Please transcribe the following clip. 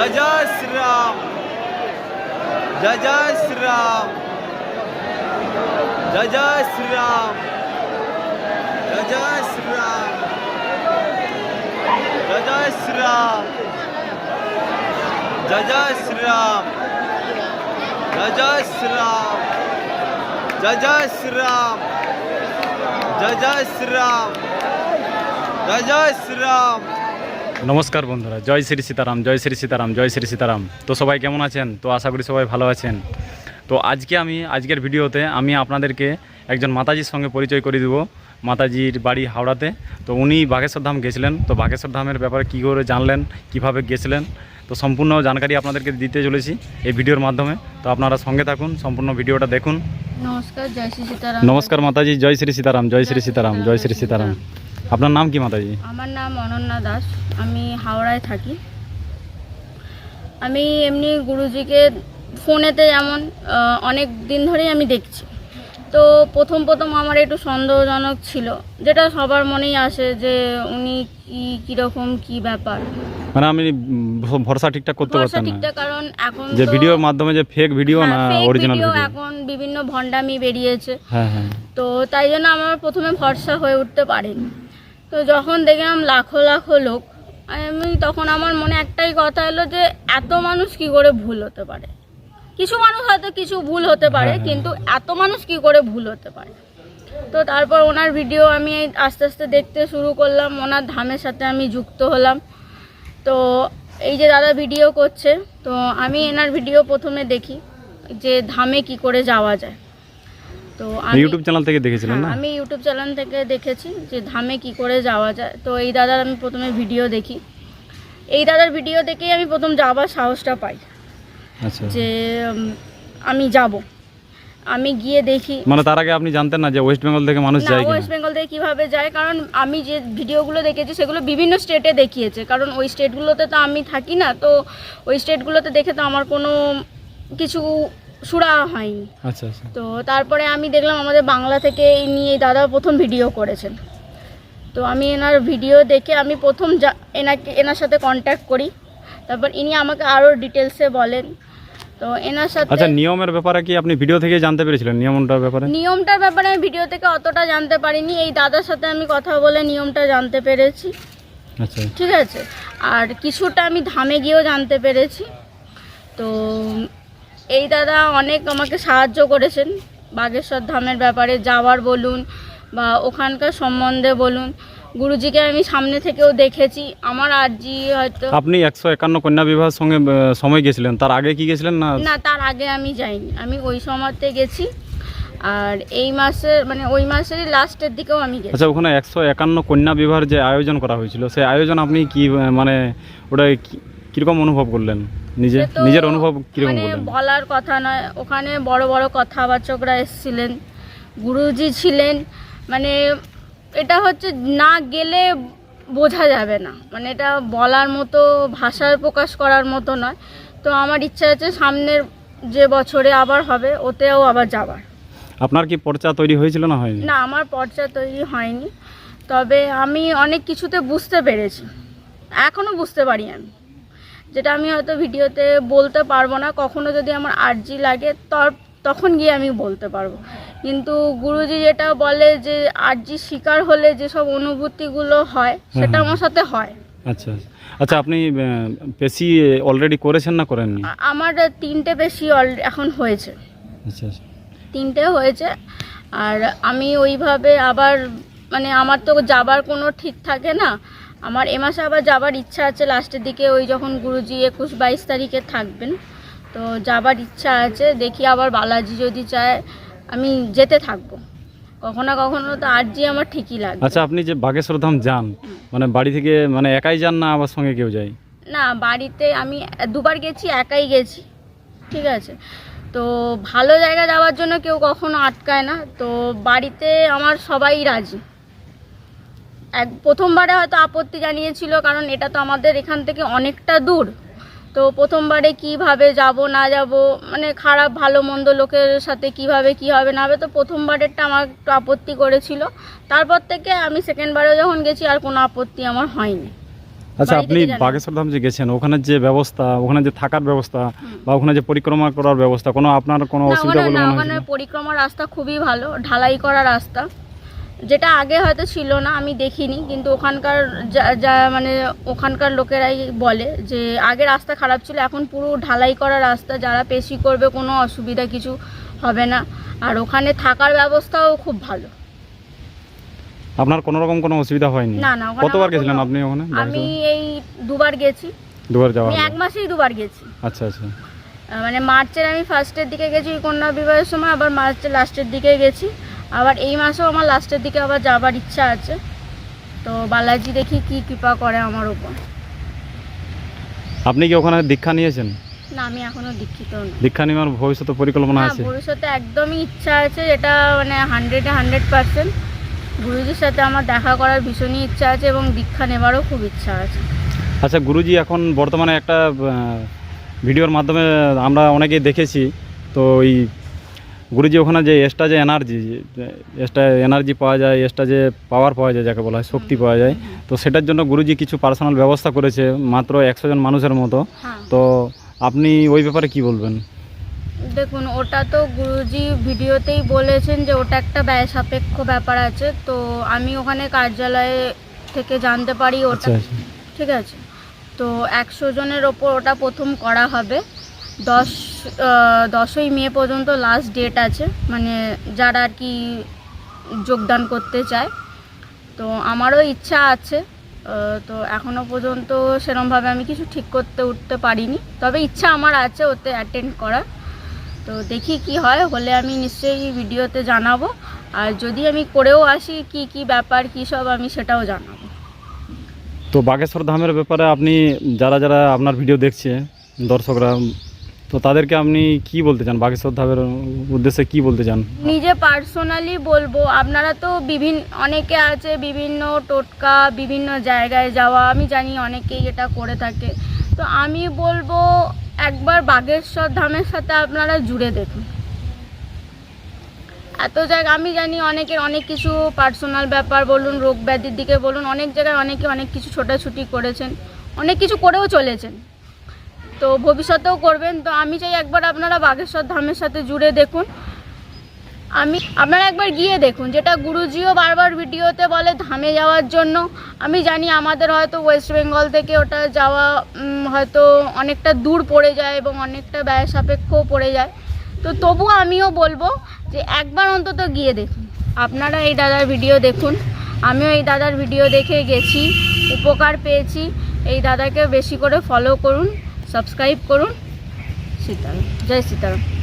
জয় জয় শ্রীরাম জয় জয় শ্রীরাম জয় জয় শ্রীরাম জয় জয় শ্রীরাম জয় জয় শ্রীরাম জয় জয় শ্রীরাম জয় জয় শ্রীরাম জয় জয় শ্রীরাম জয় জয় শ্রীরাম জয় জয় শ্রীরাম নমস্কার বন্ধুরা জয় শ্রী সীতারাম জয় শ্রী সীতারাম জয় শ্রী সীতারাম। তো সবাই কেমন আছেন? তো আশা করি সবাই ভালো আছেন। তো আজকে আমি আজকের ভিডিওতে আমি আপনাদেরকে একজন মাতাজির সঙ্গে পরিচয় করে দেবো মাতাজির বাড়ি হাওড়াতে। তো উনি বাগেশ্বর ধাম গেছিলেন। তো বাগেশ্বর ধামের ব্যাপারে কী করে জানলেন কীভাবে গেছিলেন তো সম্পূর্ণ জানকারি আপনাদেরকে দিতে চলেছি এই ভিডিওর মাধ্যমে। তো আপনারা সঙ্গে থাকুন সম্পূর্ণ ভিডিওটা দেখুন। নমস্কার জয় শ্রী সীতারাম। নমস্কার মাতাজি জয় শ্রী সীতারাম জয় শ্রী সীতারাম জয় শ্রী সীতারাম। আপনার নাম কি মাতাজি? আমার নাম অনন্যা দাস। আমি হাওড়ায় থাকি। আমি এমনি গুরুজিকে ফোনেতে যেমন অনেক দিন ধরেই আমি দেখছি। তো প্রথম প্রথম আমার একটু সন্দেহজনক ছিল যেটা সবার মনেই আসে যে উনি কি কীরকম কি ব্যাপার। মানে আমি ভরসা ঠিকঠাক করতে পারতাম না। ঠিকঠাক কারণ এখন যে ভিডিওর মাধ্যমে যে ফেক ভিডিও না হ্যাঁ, অরিজিনাল ভিডিও এখন বিভিন্ন ভণ্ডামি বেরিয়েছে। হ্যাঁ হ্যাঁ। তো তাই জন্য আমার প্রথমে ভরসা হয়ে উঠতে পারেনি। তো যখন দেখলাম লাখো লাখো লোক আমি তখন আমার মনে একটাই কথা এলো যে এত মানুষ কি করে ভুল হতে পারে? কিছু মানুষ হয়তো কিছু ভুল হতে পারে হ্যাঁ, হ্যাঁ। কিন্তু এত মানুষ কি করে ভুল হতে পারে? তো তারপর ওনার ভিডিও আমি আস্তে আস্তে দেখতে শুরু করলাম ওনার ধামের সাথে আমি যুক্ত হলাম। তো এই যে দাদা ভিডিও করছে তো আমি এনার ভিডিও প্রথমে দেখি যে ধামে কি করে যাওয়া যায়। তো আমি ইউটিউব চ্যানেল থেকে দেখেছিলেন হ্যাঁ, না? আমি ইউটিউব চ্যানেল থেকে দেখেছি যে ধামে কি করে যাওয়া যায়। তো এই দাদার আমি প্রথমে ভিডিও দেখি। এই দাদার ভিডিও দেখেই আমি প্রথম যাওয়ার সাহসটা পাই। আচ্ছা। যে আমি যাব। আমি গিয়ে দেখি। মানে তার আগে আপনি জানতেন না যে ওয়েস্ট বেঙ্গল থেকে মানুষ যায় ওয়েস্ট বেঙ্গল থেকে কীভাবে যায়? কারণ আমি যে ভিডিওগুলো দেখেছি সেগুলো বিভিন্ন স্টেটে দেখিয়েছে। কারণ ওই স্টেটগুলোতে তো আমি থাকি না তো ওই স্টেটগুলোতে দেখে তো আমার কোনো কিছু সুরা হয়নি। আচ্ছা আচ্ছা। তো তারপরে আমি দেখলাম আমাদের বাংলা থেকে এই নিয়ে এই দাদা প্রথম ভিডিও করেছেন। তো আমি এনার ভিডিও দেখে আমি প্রথম যা এনাকে এনার সাথে কন্ট্যাক্ট করি। তারপর ইনি আমাকে আরও ডিটেলসে বলেন। তো এনার সাথে আচ্ছা নিয়মের ব্যাপারে কি আপনি ভিডিও থেকে জানতে পেরেছিলেন নিয়মটার ব্যাপারে? নিয়মটার ব্যাপারে আমি ভিডিও থেকে অতটা জানতে পারিনি। এই দাদার সাথে আমি কথা বলে নিয়মটা জানতে পেরেছি। আচ্ছা। ঠিক আছে? আর কিছুটা আমি ধামে গিয়েও জানতে পেরেছি। তো এই দাদা অনেক আমাকে সাহায্য করেছেন বাগেশ্বর ধামের ব্যাপারে যাওয়ার বলুন বা ওখানকার সম্বন্ধে বলুন। গুরুজিকে আমি সামনে থেকেও দেখেছি আমার আর্জি হয়তো আপনি একশো একান্ন কন্যা বিবাহের সঙ্গে সময় গেছিলেন তার আগে কি গেছিলেন না? না তার আগে আমি যাইনি আমি ওই সময়তে গেছি আর এই মাসের মানে ওই মাসেরই লাস্টের দিকেও আমি গেছি। আচ্ছা ওখানে একশো একান্ন কন্যা বিবাহের যে আয়োজন করা হয়েছিল সেই আয়োজন আপনি কি মানে ওটা কি- কীরকম অনুভব করলেন? নিজে নিজের অনুভব কীরকম মানে করলেন? বলার কথা নয়। ওখানে বড় বড় কথাবাচকরা এসেছিলেন গুরুজি ছিলেন। মানে এটা হচ্ছে না গেলে বোঝা যাবে না। মানে এটা বলার মতো ভাষার প্রকাশ করার মতো নয়। তো আমার ইচ্ছা আছে সামনের যে বছরে আবার হবে ওতেও আবার যাবার। আপনার কি পর্চা তৈরি হয়েছিল না হয়নি? না আমার পর্চা তৈরি হয়নি। তবে আমি অনেক কিছুতে বুঝতে পেরেছি। এখনও বুঝতে পারি আমি। যেটা আমি হয়তো ভিডিওতে বলতে পারব না কখনো যদি আমার আর্জি লাগে তখন গিয়ে আমি বলতে পারব। কিন্তু গুরুজি যেটা বলে যে আর্জি শিকার হলে যেসব অনুভূতিগুলো হয় সেটা আমার সাথে হয়। আচ্ছা আচ্ছা। আপনি পেশি অলরেডি করেছেন না করেননি? আমার তিনটে বেশি অল- এখন হয়েছে। আচ্ছা আচ্ছা। তিনটে হয়েছে আর আমি ওইভাবে আবার মানে আমার তো যাবার কোনো ঠিক থাকে না আমার এ মাসে আবার যাবার ইচ্ছা আছে লাস্টের দিকে ওই যখন গুরুজি একুশ বাইশ তারিখে থাকবেন তো যাবার ইচ্ছা আছে দেখি আবার বালাজি যদি চায় আমি যেতে থাকব। কখনো কখনো তো আর্জি আমার ঠিকই লাগবে। আচ্ছা আপনি যে বাগেশ্বর ধাম যান মানে বাড়ি থেকে মানে একাই যান না আবার সঙ্গে কেউ যায়? না বাড়িতে আমি দুবার গেছি একাই গেছি ঠিক আছে। তো ভালো জায়গা যাওয়ার জন্য কেউ কখনো আটকায় না তো বাড়িতে আমার সবাই রাজি। প্রথমবারে হয়তো আপত্তি জানিয়েছিল কারণ এটা তো আমাদের এখান থেকে অনেকটা দূর। তো প্রথমবারে কীভাবে যাব না যাব মানে খারাপ ভালো মন্দ লোকের সাথে কীভাবে কি হবে না হবে তো প্রথমবারেরটা আমার একটু আপত্তি করেছিল। তারপর থেকে আমি সেকেন্ডবারে যখন গেছি আর কোনো আপত্তি আমার হয়নি। আচ্ছা আপনি বাগেশ্বর ধাম যে গেছেন ওখানে যে ব্যবস্থা ওখানে যে থাকার ব্যবস্থা বা ওখানে যে পরিক্রমা করার ব্যবস্থা কোনো আপনার কোনো অসুবিধা না ওখানে পরিক্রমা রাস্তা খুবই ভালো ঢালাই করা রাস্তা। যেটা আগে হয়তো ছিল না আমি দেখিনি কিন্তু ওখানকার যা- যা মানে ওখানকার লোকেরাই বলে যে আগে রাস্তা খারাপ ছিল এখন পুরো ঢালাই করা রাস্তা যারা পেশি করবে কোনো অসুবিধা কিছু হবে না। আর ওখানে থাকার ব্যবস্থাও খুব ভালো। আপনার কোনো রকম কোনো অসুবিধা হয়নি? না, না, কতবার গেছিলেন আপনি ওখানে? আমি এই দুবার গেছি। দুবার যাওয়া আমি এক মাসেই দুবার গেছি। আচ্ছা আচ্ছা। মানে মার্চের আমি ফার্স্টের দিকে গেছি কন্যা বিবাহের সময় আবার মার্চের লাস্টের দিকে গেছি। আবার এই মাসেও আমার লাস্টের দিকে আবার যাবার ইচ্ছা আছে। তো বালাজি দেখি কি কৃপা করে আমার উপর। আপনি কি ওখানে দীক্ষা নিয়েছেন? না আমি এখনও দীক্ষিত না দীক্ষা নেওয়ার ভবিষ্যতে পরিকল্পনা আছে? ভবিষ্যতে একদমই ইচ্ছা আছে এটা মানে হান্ড্রেডে হান্ড্রেড পার্সেন্ট গুরুজির সাথে আমার দেখা করার ভীষণই ইচ্ছা আছে এবং দীক্ষা নেবারও খুব ইচ্ছা আছে। আচ্ছা গুরুজি এখন বর্তমানে একটা ভিডিওর মাধ্যমে আমরা অনেকেই দেখেছি। তো ওই গুরুজি ওখানে যে এক্সট্রা যে এনার্জি এক্সট্রা এনার্জি পাওয়া যায় এক্সট্রা যে পাওয়ার পাওয়া যায় যাকে বলা হয় শক্তি পাওয়া যায় তো সেটার জন্য গুরুজি কিছু পার্সোনাল ব্যবস্থা করেছে মাত্র একশো জন মানুষের মতো। হ্যাঁ। তো আপনি ওই ব্যাপারে কি বলবেন? দেখুন ওটা তো গুরুজি ভিডিওতেই বলেছেন যে ওটা একটা ব্যয় সাপেক্ষ ব্যাপার আছে তো আমি ওখানে কার্যালয়ে থেকে জানতে পারি ওটা। আচ্ছা আচ্ছা। ঠিক আছে? তো একশো জনের ওপর ওটা প্রথম করা হবে। দশ দশই মে পর্যন্ত লাস্ট ডেট আছে। মানে যারা আর কি যোগদান করতে চায়। তো আমারও ইচ্ছা আছে। তো এখনও পর্যন্ত সেরমভাবে আমি কিছু ঠিক করতে উঠতে পারিনি। তবে ইচ্ছা আমার আছে ওতে অ্যাটেন্ড করার। তো দেখি কি হয়, হলে আমি নিশ্চয়ই ভিডিওতে জানাব। আর যদি আমি করেও আসি, কি কি ব্যাপার, কী সব আমি সেটাও জানাব। তো বাগেশ্বর ধামের ব্যাপারে আপনি যারা যারা আপনার ভিডিও দেখছে, দর্শকরা তো তাদেরকে আপনি কি বলতে চান? বাগেশ্বর ধামের উদ্দেশ্যে কি বলতে চান? নিজে পার্সোনালি বলব, আপনারা তো বিভিন্ন অনেকে আছে বিভিন্ন টোটকা, বিভিন্ন জায়গায় যাওয়া, আমি জানি অনেকেই এটা করে থাকে। তো আমি বলব, একবার বাগেশ্বর ধামের সাথে আপনারা জুড়ে দেখুন। এত জায়গা, আমি জানি অনেকের অনেক কিছু পার্সোনাল ব্যাপার বলুন, রোগ ব্যাধির দিকে বলুন, অনেক জায়গায় অনেকে অনেক কিছু ছোটাছুটি করেছেন, অনেক কিছু করেও চলেছেন। তো ভবিষ্যতেও করবেন। তো আমি চাই একবার আপনারা বাগেশ্বর ধামের সাথে জুড়ে দেখুন। আমি, আপনারা একবার গিয়ে দেখুন, যেটা গুরুজিও বারবার ভিডিওতে বলে ধামে যাওয়ার জন্য। আমি জানি আমাদের হয়তো ওয়েস্ট বেঙ্গল থেকে ওটা যাওয়া হয়তো অনেকটা দূর পড়ে যায় এবং অনেকটা ব্যয় সাপেক্ষও পড়ে যায়। তো তবুও আমিও বলব যে একবার অন্তত গিয়ে দেখুন। আপনারা এই দাদার ভিডিও দেখুন। আমিও এই দাদার ভিডিও দেখে গেছি, উপকার পেয়েছি। এই দাদাকে বেশি করে ফলো করুন। সাবস্ক্রাইব করুন। সীতারাম। জয় সীতারাম।